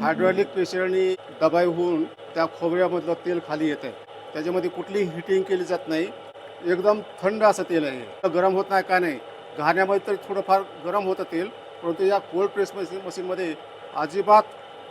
Hydraulic प्रेशरनी दबाई होऊन त्या खोबऱ्यामधलं तेल खाली येतं आहे त्याच्यामध्ये कुठलीही हिटिंग केली जात नाही. एकदम थंड असं तेल आहे. गरम होत नाही का नाही? घाण्यामध्ये तर थोडंफार गरम होतं तेल परंतु या कोल्ड प्रेस मशीन मशीनमध्ये अजिबात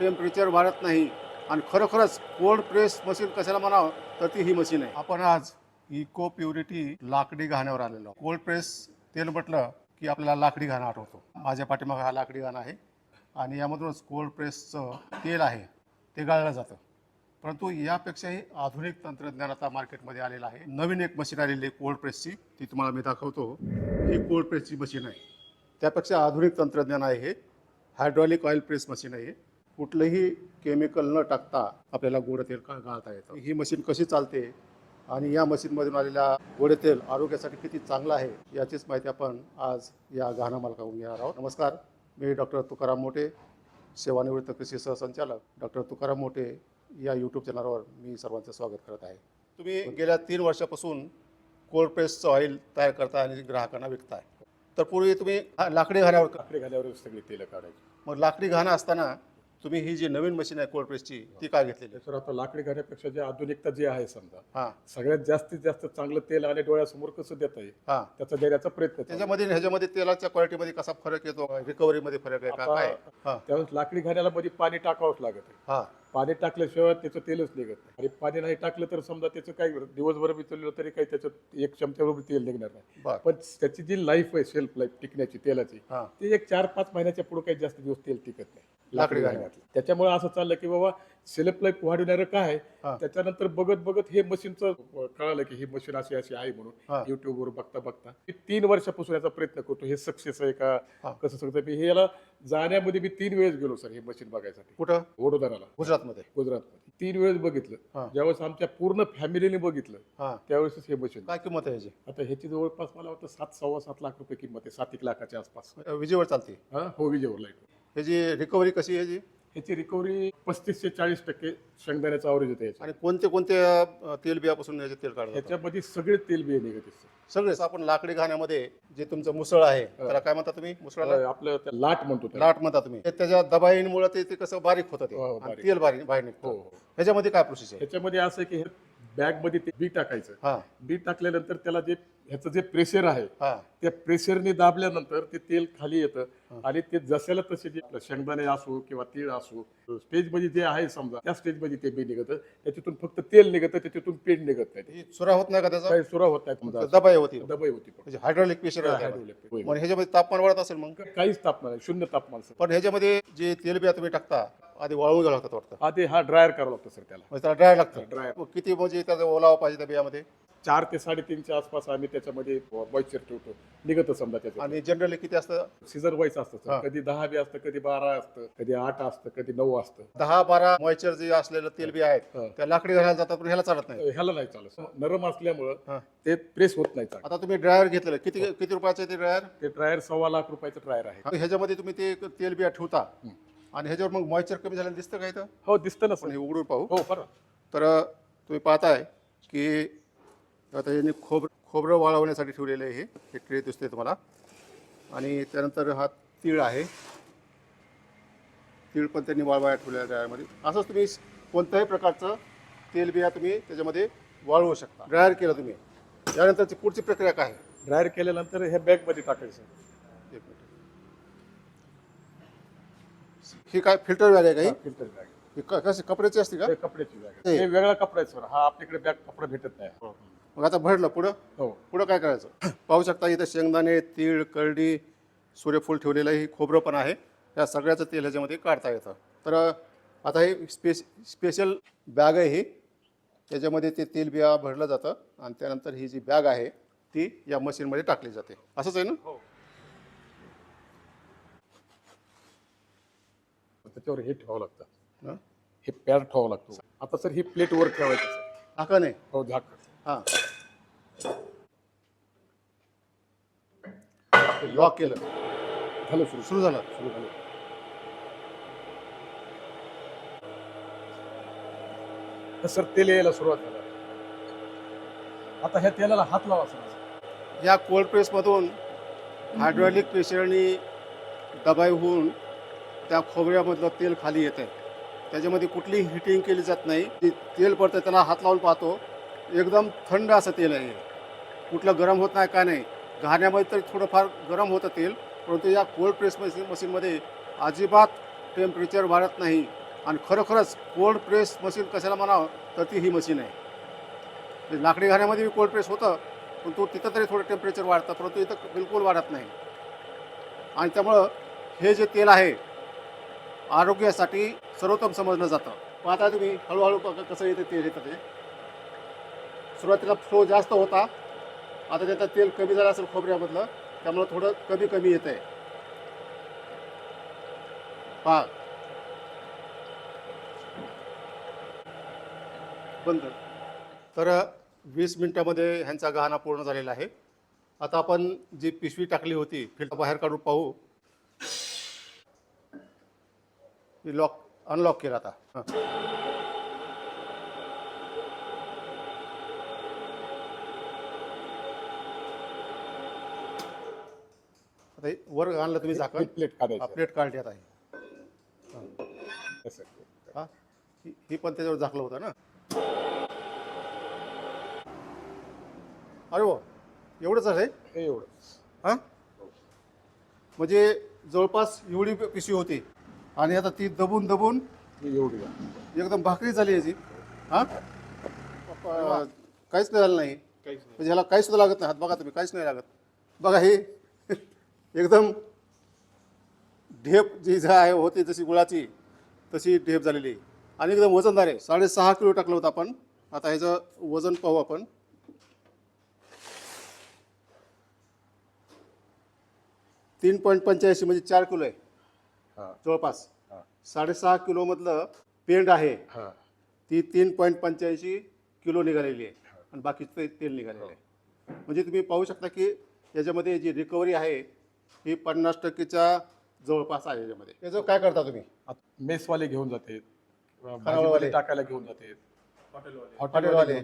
टेम्परेचर वाढत नाही. आणि खरोखरच कोल्ड प्रेस मशीन कशाला म्हणावं? तर ती ही मशीन आहे. आपण आज इको प्युरिटी लाकडी घाण्यावर आलेलो कोल्ड प्रेस तेल म्हटलं की आपल्याला लाकडी घाणं आठवतो. माझ्या पाठीमागे हा लाकडी घाणं आहे. आणि यामधूनच कोल्ड प्रेसचं तेल आहे ते गाळलं जातं. परंतु यापेक्षाही आधुनिक तंत्रज्ञान आता मार्केटमध्ये आलेलं आहे. नवीन एक मशीन आलेली आहे कोल्ड प्रेसची. ती तुम्हाला मी दाखवतो. ही कोल्ड प्रेसची मशीन आहे. त्यापेक्षा आधुनिक तंत्रज्ञान आहे हे. हायड्रॉलिक ऑइल प्रेस मशीन आहे कुठलंही केमिकल न टाकता आपल्याला गोड तेल का गाळता येतं. ही मशीन कशी चालते आणि या मशीनमधून आलेल्या गोडे तेल आरोग्यासाठी किती चांगलं आहे याचीच माहिती आपण आज या गहाणा मालकाकडून घेणार आहोत. नमस्कार. मी डॉक्टर तुकाराम मोठे सेवानिवृत्त कृषी सहसंचालक. डॉक्टर तुकाराम मोठे या यूट्यूब चॅनलवर मी सर्वांचं स्वागत करत आहे. तुम्ही गेल्या तीन वर्षापासून कोल्ड प्रेसचं ऑइल तयार करता आणि ग्राहकांना विकताय. तर पूर्वी तुम्ही लाकडी घाण्यावर काकडे घाल्यावर सगळी तेल काढायची. मग लाकडी घाणं असताना तुम्ही ही जी नवीन मशीन आहे कोल्ड प्रेसची ती काय घेतलेली? त्याच्यावर आता लाकडी घाण्यापेक्षा जे आधुनिकता जे आहे समजा हां. सगळ्यात जास्तीत जास्त चांगलं तेल आणि डोळ्यासमोर कसं देता येईल? हां. त्याचा देण्याचा प्रयत्न आहे. त्याच्यामध्ये आणि ह्याच्यामध्ये तेलाच्या क्वालिटीमध्ये कसा फरक येतो? रिकव्हरीमध्ये फरक आहे का? काय? हां. त्यावेळेस लाकडी घाण्याला मध्ये पाणी टाकावंच लागत आहे. हां. पाणी टाकल्याशिवाय त्याचं तेलच निघत नाही. आणि पाणी नाही टाकलं तर समजा त्याचं काही दिवसभर बिचवलं तरी काही त्याच्यात एक चमच्याबरोबर तेल निघणार नाही. पण त्याची जी लाईफ आहे सेल्फ लाईफ टिकण्याची तेलाची ते एक चार पाच महिन्याच्या पुढे काही जास्त दिवस तेल टिकत नाही. लाकडी. घाण्यातलं त्याच्यामुळे असं चाललं की बाबा सेल्फ लाईफ वाढवणारं काय हा. त्याच्यानंतर बघत बघत हे मशीनचं कळालं की ही मशीन अशी अशी आहे हा. म्हणून युट्यूबवर बघता बघता मी तीन वर्षापासून याचा प्रयत्न करतो. हे सक्सेस आहे का हा. कसं सगळं मी हे याला जाण्यामध्ये मी तीन वेळेस गेलो सर हे मशीन बघायसाठी. कुठं? वडोदराला. गुजरातमध्ये. गुजरातमध्ये. तीन वेळेस हा. बघितलं ज्यावेळेस आमच्या पूर्ण फॅमिलीने बघितलं हां. त्यावेळेस हे मशीन. काय किंमत आहे ह्याची आता ह्याची जवळपास मला वाटतं सात सव्वा सात लाख रुपये किंमत आहे. सात एक लाखाच्या आसपास. विजेवर चालते. हा हो विजेवर लाइट. ह्याची रिकव्हरी कशी आहे ह्याची ह्याची रिकव्हरी पस्तीस ते चाळीस टक्के शेंगदाण्याचा आवरेज होते याच्या आणि कोणते कोणत्या अ, तेलबियापासून ह्याचे तेल काढलं जातं? ह्याच्यामध्ये सगळे तेल बिये निघत. सगळेच आपण लाकडी घाण्यामध्ये जे तुमचं मुसळ आहे त्याला काय म्हणता तुम्ही मुसळाला आपलं त्या लाट म्हणतो त्याला. लाट म्हणता तुम्ही ते त्याच्या दबाईमुळे ते ते कसं बारीक होतं ते हो, आणि बारीक. तेल बारीक बाहेर हो निघतं हो. ह्याच्यामध्ये काय प्रोसेस आहे ह्याच्यामध्ये असं आहे की बॅग मध्ये ते बी टाकायचं. बी टाकल्यानंतर त्याला जे ह्याचं जे प्रेशर आहे त्या प्रेशरने दाबल्यानंतर ते तेल खाली येतं आणि ते जसेला तसे जे शेंगदाणे असो किंवा तीळ असो स्टेजमध्ये जे आहे समजा त्या स्टेजमध्ये ते बी निघतं. त्याच्यातून फक्त तेल निघतं त्याच्यातून पेंट निघत नाही. सुरा होत नाही का त्याचा? काही सुरा होत नाही दबाई होती. दबाई होती. म्हणजे हायड्रॉलिक प्रेशर ह्याच्यामध्ये तापमान वाढत असेल मग? काहीच तापमान शून्य तापमान पण ह्याच्यामध्ये जे तेलबिया तुम्ही टाकता आधी वाळवून घ्यावं लागतात वाटतं. आधी हा ड्रायर करावा लागतो सर त्याला. म्हणजे त्याला ड्राय लागतं. ड्रायर. मग किती म्हणजे त्याचा ओलावा पाहिजे त्या बियामध्ये? चार ते साडेतीनच्या आसपास आम्ही त्याच्यामध्ये मॉइश्चर ठेवतो. निघत समजा त्याच्यात. आणि जनरली किती असतं? सीझर वाईज असतं हा. सर कधी दहा बी असतं कधी बारा असतं कधी आठ असतं कधी नऊ असतं. दहा बारा मॉइश्चर जे असलेलं तेलबिया आहेत हा. त्या लाकडी घालायला जातात पण ह्याला चालत नाही ह्याला नाही चालत नरम असल्यामुळं. ते प्रेस होत नाही चांगलं. आता तुम्ही ड्रायर घेतलेलं किती किती रुपयाचं ते ड्रायर ते ड्रायर सव्वा लाख रुपयाचं ड्रायर आहे. ह्याच्यामध्ये तुम्ही ते तेलबिया ठेवता. आणि ह्याच्यावर मग मॉइश्चर कमी झालेलं दिसतं का इथं? हो दिसतं ना पण सर हे उघडून पाहू. हो बरं तर तुम्ही पाहताय की आता यांनी खोबर खोबरं वाळवण्यासाठी ठेवलेलं आहे हे. हे ट्रे दिसते तुम्हाला. आणि त्यानंतर हा तीळ आहे. तीळ पण त्यांनी वाळवाया ठेवलेल्या ड्रायरमध्ये असंच तुम्ही कोणत्याही प्रकारचं तेलबिया तुम्ही त्याच्यामध्ये वाळवू शकता. ड्रायर केलं तुम्ही. त्यानंतरची पुढची प्रक्रिया काय आहे? ड्रायर केल्यानंतर हे बॅगमध्ये टाकायचं. एक मिनिट. ही काय फिल्टर बॅग आहे का ही? फिल्टर बॅग ही क- कशी कपड्याची असते का? हे कपड्याची बॅग हे. वेगळा कपडा आहे सर. हा आपल्याकडे बॅग कपडा भेटत नाही. मग आता भरलं पुढं? हो. पुढं काय करायचं? पाहू शकता इथं शेंगदाणे तीळ करडी सूर्यफूल ठेवलेलं आहे खोबरं पण आहे. या सगळ्याचं तेल ह्याच्यामध्ये काढता येतं. तर आता हे स्पेस स्पेशल बॅग आहे ही. त्याच्यामध्ये ते तेल बिया भरलं जातं आणि त्यानंतर ही जी बॅग आहे ती या मशीनमध्ये टाकली जाते. असंच आहे ना? त्याच्यावर हे ठेवावं लागतं. हं? पॅड ठेवावं लागतो. आता सर ही प्लेट वर ठेवायचं झाकण आहे. हो झाक हां. लॉक केलं. झालं सुरू. सुरू झालं. सुरू झालं. सर तेल यायला सुरुवात झाली. आता ह्या तेलाला हात लावा सर. या कोल्ड प्रेसमधून हायड्रॉलिक प्रेशरनी दबाई होऊन त्या खोबऱ्यामधलं तेल खाली येतं आहे त्याच्यामध्ये कुठलीही हिटिंग केली जात नाही. ते तेल पडतं त्याला हात लावून पाहतो. एकदम थंड असं तेल आहे. कुठलं गरम होत नाही काय नाही. घाण्यामध्ये तरी थोडंफार गरम होतं तेल परंतु या कोल्ड प्रेस मशीन मशीनमध्ये अजिबात टेम्परेचर वाढत नाही. आणि खरोखरच कोल्ड प्रेस मशीन कशाला म्हणावं तर ती ही मशीन आहे. म्हणजे लाकडी घाण्यामध्ये कोल्ड प्रेस होतं पण तो तिथं तरी थोडं टेम्परेचर वाढतं परंतु इथं बिलकुल वाढत नाही. आणि त्यामुळं हे जे तेल आहे आरोग्यासाठी सर्वोत्तम समजलं जातं. पाहता तुम्ही हळूहळू कसं येतं तेल येतं ते. सुरुवातीला फ्लो जास्त होता. आता त्याचं तेल कमी झालं असेल खोबऱ्यामधलं त्यामुळं थोडं कमी कमी येत आहे पहा. बंद. तर वीस मिनिटामध्ये ह्यांचा गहाणा पूर्ण झालेला आहे. आता आपण जी पिशवी टाकली होती फिल्टर बाहेर काढून पाहू. लॉक अनलॉक केला आता हां वर आणलं तुम्ही झाकण. प्लेट काढायची प्लेट काढली आता ही. हा. पण त्याच्यावर झाकलं होतं ना. अरे वा एवढंच आहे? हे एवढं हां? म्हणजे जवळपास एवढी पिशवी होती. आणि आता ती दबून दबून एवढी. एकदम भाकरी झाली याची. हां? काहीच नाही झालं नाही. म्हणजे ह्याला काहीच सुद्धा लागत नाही. हात बघा तुम्ही काहीच नाही लागत. बघा हे. एकदम ढेप जी जा आहे होती जशी गुळाची तशी ढेप झालेली आहे. आणि एकदम वजनदार आहे. साडेसहा किलो टाकलं होतं आपण. आता ह्याचं वजन पाहू आपण. तीन पॉईंट पंच्याऐंशी म्हणजे चार किलो आहे. जवळपास. हा. साडेसहा किलोमधलं पेंड आहे. हा. ती तीन पॉईंट पंच्याऐंशी किलो निघालेली आहे. आणि बाकीचं ते तेल निघालेलं आहे. म्हणजे तुम्ही पाहू शकता की याच्यामध्ये जी रिकव्हरी आहे ही पन्नास टक्केच्या जवळपास आहे याच्यामध्ये. याचं काय करता तुम्ही? मेसवाले घेऊन जाते. टाकायला घेऊन जाते. हॉटेलवाले.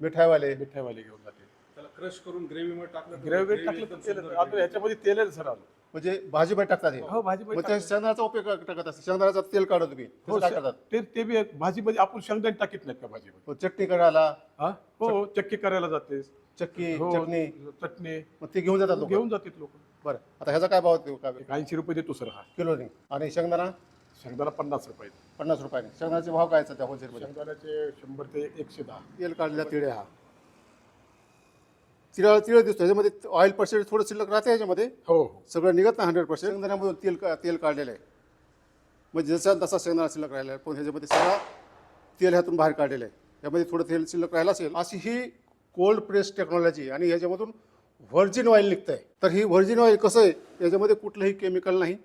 मिठाईवाले. मिठाईवाले घेऊन जाते. त्याला क्रश करून ग्रेव्ही मध्ये टाकलं तर ग्रेव्ही टाकलं तर तेल आता याच्यामध्ये तेल आहे. सर आलं म्हणजे भाजीमध्ये टाकतात हे. हो भाजी मग त्या शेंगदाण्याचा उपयोग टाकत असतात. शेंगदाण्याचा तेल काढा तुम्ही. हो त्याचं काय करतात ते ते बी आहे. भाजीमध्ये आपण शेंगदाणे टाकीत नाहीत का भाजीमध्ये? मग चटणी करायला. हा? हो चक्की करायला जाते. चक्की हो चटणी. चटणी. मग ते घेऊन जातात लोक. घेऊन जातात लोक. बरं. आता ह्याचा काय भाव देऊ? का एक ऐंशी रुपये देतो सर हा. किलोनी. आणि शेंगदाणा? शेंगदाणा पन्नास रुपये. पन्नास रुपयाने. शेंगदाण्याचे भाव काय आहेत होलसेलमध्ये शेंगदाण्याचे शंभर ते एकशे दहा. तेल काढलेला तिळे हा. तिळा तिळ दिसतो. ह्याच्यामध्ये ऑइल पर्सेंट थोडं शिल्लक राहते ह्याच्यामध्ये हो हो. सगळं निघत नाही हंड्रेड पर्सेंट शेंगदाण्यामधून तेल का तेल काढलेलं आहे. म्हणजे जसा तसा शेंगदाणा शिल्लक राहिला आहे. पण ह्याच्यामध्ये सगळं तेल ह्यातून बाहेर काढलेलं आहे. यामध्ये थोडं तेल शिल्लक राहिलं असेल अशी ही कोल्ड प्रेस टेक्नॉलॉजी आणि ह्याच्यामधून व्हर्जिन ऑइल निघतं आहे तर ही व्हर्जिन ऑइल कसं आहे? याच्यामध्ये कुठलंही केमिकल नाही.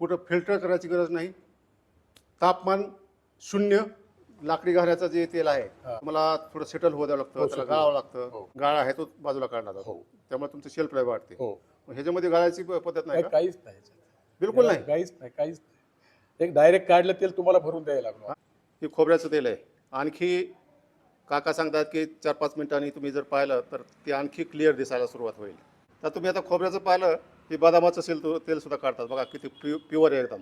कुठं फिल्टर करायची गरज नाही. तापमान शून्य. लाकडी घाण्याचं जे तेल आहे हा. मला थोडं सेटल होऊ द्यावं लागतं हो, त्याला. गाळावं हो. लागतं गाळा आहे तो बाजूला काढला हो. जातो त्यामुळे तुमचं शेल्फ लाईफ वाढते. हो. ह्याच्यामध्ये गाळायची पद्धत नाही काहीच नाही बिलकुल नाही. काहीच नाही काहीच एक डायरेक्ट काढलं तेल तुम्हाला भरून द्यायला लागलो. हे. खोबऱ्याचं तेल आहे. आणखी काका सांगतात की चार पाच मिनिटांनी तुम्ही जर पाहिलं तर ते आणखी क्लिअर दिसायला सुरुवात होईल. तर तुम्ही आता खोबऱ्याचं पाहिलं की बदामाचं तेल सुद्धा काढतात. बघा किती प्यु प्युअर आहे एकदम.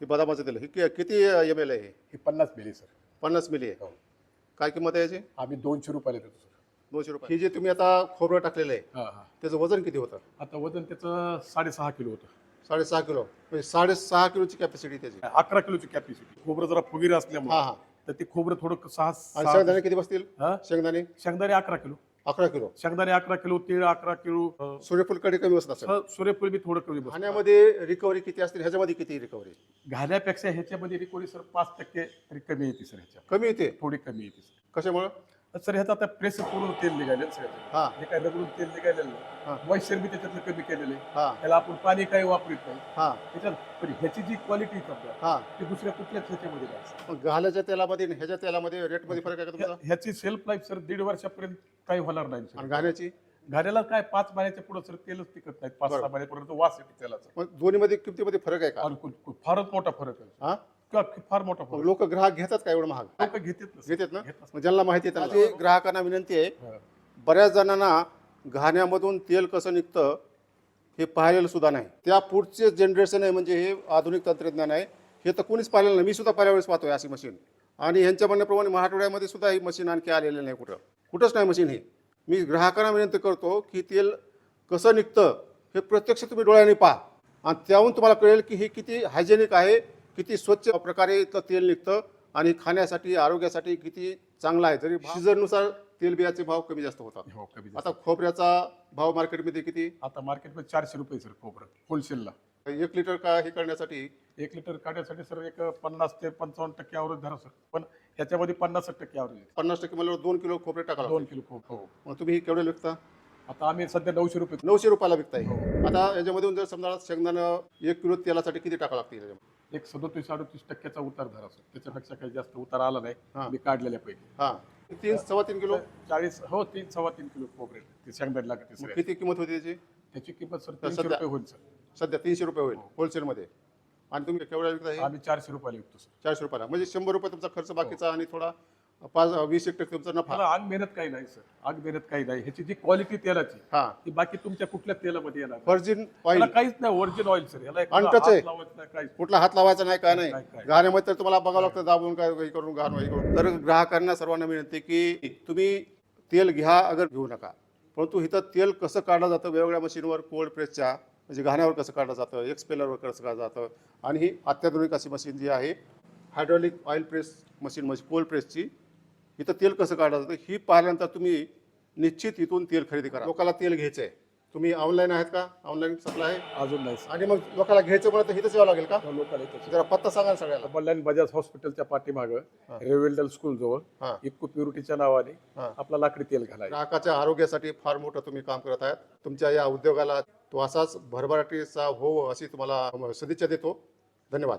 हे बदामाचं तेल हे कि- किती एम एल आहे? हे हे पन्नास मिली सर. पन्नास मिली आहे. हो. काय किंमत आहे याची? आम्ही दोनशे रुपयाला देतो सर. दोनशे रुपये. हे जे तुम्ही आता खोबरं टाकलेलं आहे हा हा. त्याचं वजन किती होतं? आता वजन त्याचं साडेसहा किलो होतं. साडेसहा किलो. म्हणजे साडेसहा किलोची कॅपॅसिटी त्याची. अकरा किलोची कॅपॅसिटी खोबरं जरा फुगीर हा असल्यामुळे हा. तर ते खोबरं थोडं सहा आणि सहा- शेंगदाणे किती बसतील? हा? शेंगदाणे? शेंगदाणे अकरा किलो. अकरा किलो. शेंगदाणे अकरा किलो तीळ अकरा किलो अं, सूर्यफूल कमी बसत असेल. स- सूर्यफूल बी थोडं कमी बसतं. खाण्यामध्ये रिकव्हरी किती असतील? ह्याच्यामध्ये किती रिकव्हरी घाण्यापेक्षा ह्याच्यामध्ये रिकोरी सर पाच टक्के तरी कमी येते सर ह्याच्या कमी येते? थोडी कमी येते सर कशामुळं? सर ह्याचं आता प्रेस करून तेल निघाले सर. हा. हे काय रगडून तेल निघालेलं हा. नाही मॉइश्चर बी त्याच्यातलं कमी केलेलं आहे. हा. त्याला आपण पाणी काही वापरत नाही. हा. त्याच्यात पण ह्याची जी क्वालिटी समजा हा. ती दुसऱ्या कुठल्याच ह्याच्यामध्ये नाही. सर. मग घाल्याच्या तेलामध्ये आणि ह्याच्या तेलामध्ये रेटमध्ये फरक आहे का तुमचा? ह्या- ह्याची सेल्फ लाईफ सर दीड वर्षापर्यंत काही होणार नाही आणि घाण्याची? घाण्याला काय पाच महिन्याच्या पुढे सर तेलच टिकत नाही. पाच सहा बरोबर. महिन्यापर्यंत वास येते तेलाचा. मग दोन्हीमध्ये किमतीमध्ये फरक आहे का? आणि कु- फारच मोठा फरक आहे हा? का- फार मोठा फरक. लोक ग्राहक घेतात का एवढं महाग? लोक घेतात ना. घेतात ना? घेतात. मग ज्यांना माहिती आहे त्यांना. माझी ग्राहकांना विनंती आहे. बऱ्याच जणांना घाण्यामधून तेल कसं निघतं हे पाहिलेलं सुद्धा नाही. त्या पुढचे जनरेशन आहे म्हणजे हे आधुनिक तंत्रज्ञान आहे हे तर कोणीच पाहिलेलं नाही. मी सुद्धा पहिल्या वेळेस पाहतोय अशी मशीन आणि ह्यांच्या म्हणण्याप्रमाणे मराठवाड्यामध्ये सुद्धा ही मशीन आणखी आलेलं नाही कुठं. कुठंच नाही मशीन ही. मी ग्राहकांना विनंती करतो की तेल कसं निघतं हे प्रत्यक्ष तुम्ही डोळ्याने पहा. आणि त्याहून तुम्हाला कळेल की हे किती हायजेनिक आहे किती स्वच्छ प्रकारे इथलं तेल निघतं आणि खाण्यासाठी आरोग्यासाठी किती चांगलं आहे जरी सीझननुसार तेलबियाचे भाव कमी जास्त होतात. हो कमी जास्त. आता खोबऱ्याचा भाव मार्केटमध्ये किती? आता मार्केटमध्ये चारशे रुपये सर खोबरं होलसेलला. एक लिटर का हे करण्यासाठी? एक लिटर काढण्यासाठी सर एक पन्नास ते पंचावन्न टक्के ॲव्हरेज धरा सर. पण याच्यामध्ये पन्नास टक्के ॲव्हरेज पन्नास टक्के मला दोन किलो खोबरे टाकावं दोन लागतं. किलो खोब हो. मग तुम्ही हे केवढे विकता? आता आम्ही सध्या नऊशे रुपये नऊशे रुपयाला विकताय. आता याच्यामधून जर समजा शेंगदाणा एक किलो तेलासाठी किती टाकावं लागते याच्यामध्ये? एक सदोतीस अडतीस टक्क्याचा उतार धरा सर. त्याच्यापेक्षा काही जास्त उतार आला हा. नाही मी काढलेल्या पैकी. हा. तीन सव्वा तीन किलो? चाळीस हो तीन सव्वा तीन किलो खोबरे ते लागते सर किती किंमत होती त्याची? त्याची किंमत सर तीनशे सध्या- रुपये होईल सर. सध्या तीनशे रुपये होईल होलसेलमध्ये आणि तुम्ही केवढ्या विकता हे? आम्ही चारशे रुपयाला विकतो सर. चारशे रुपयाला. म्हणजे शंभर रुपये तुमचा खर्च बाकीचा आणि थोडा पाच वीस एक टक्के तुमचा नफा. मला आग मेहनत काही नाही सर. आग मेहनत काही नाही. ह्याची जी क्वालिटी तेलाची हा. ती बाकी तुमच्या कुठल्या तेलामध्ये येणार? नाही. व्हर्जिन ऑइल काहीच नाही ओरिजिन ऑइल सर. याला हात आहे. लावायचं नाही काहीच. कुठला हात लावायचा नाही काय नाही. काय. घाण्यामध्ये तर तुम्हाला बघावं लागतं दाबून काय हे करून घाण हे करून. तर ग्राहकांना सर्वांना विनंती की तुम्ही तेल घ्या अगर घेऊ नका. परंतु इथं तेल कसं काढलं जातं वेगवेगळ्या मशीनवर कोल्ड प्रेसच्या म्हणजे घाण्यावर कसं काढलं जातं एक्सपेलरवर कसं काढलं जातं आणि ही अत्याधुनिक अशी मशीन जी आहे हायड्रॉलिक ऑइल प्रेस मशीन म्हणजे कोल्ड प्रेसची इथं तेल कसं काढलं जातं ही पाहिल्यानंतर तुम्ही निश्चित इथून तेल खरेदी करा. लोकांना तेल घ्यायचं आहे तुम्ही ऑनलाईन आहेत का? ऑनलाईन सप्लाय आहे? अजून नाही आणि मग लोकांना घ्यायचं म्हणलं तर इथंच यावं लागेल का? लोकांना इथं जरा पत्ता सांगा ना सगळ्याला. बल्लान बजाज हॉस्पिटलच्या पाठीमागं रेव्हिल्डल स्कूल जवळ हा. इक्कू प्युरिटीच्या नावाने हा. आपला लाकडी तेल घालायचं. ग्राहकाच्या आरोग्यासाठी फार मोठं तुम्ही काम करत आहात. तुमच्या या उद्योगाला तो असाच भरभराटीचा हो अशी तुम्हाला सदिच्छा देतो. धन्यवाद.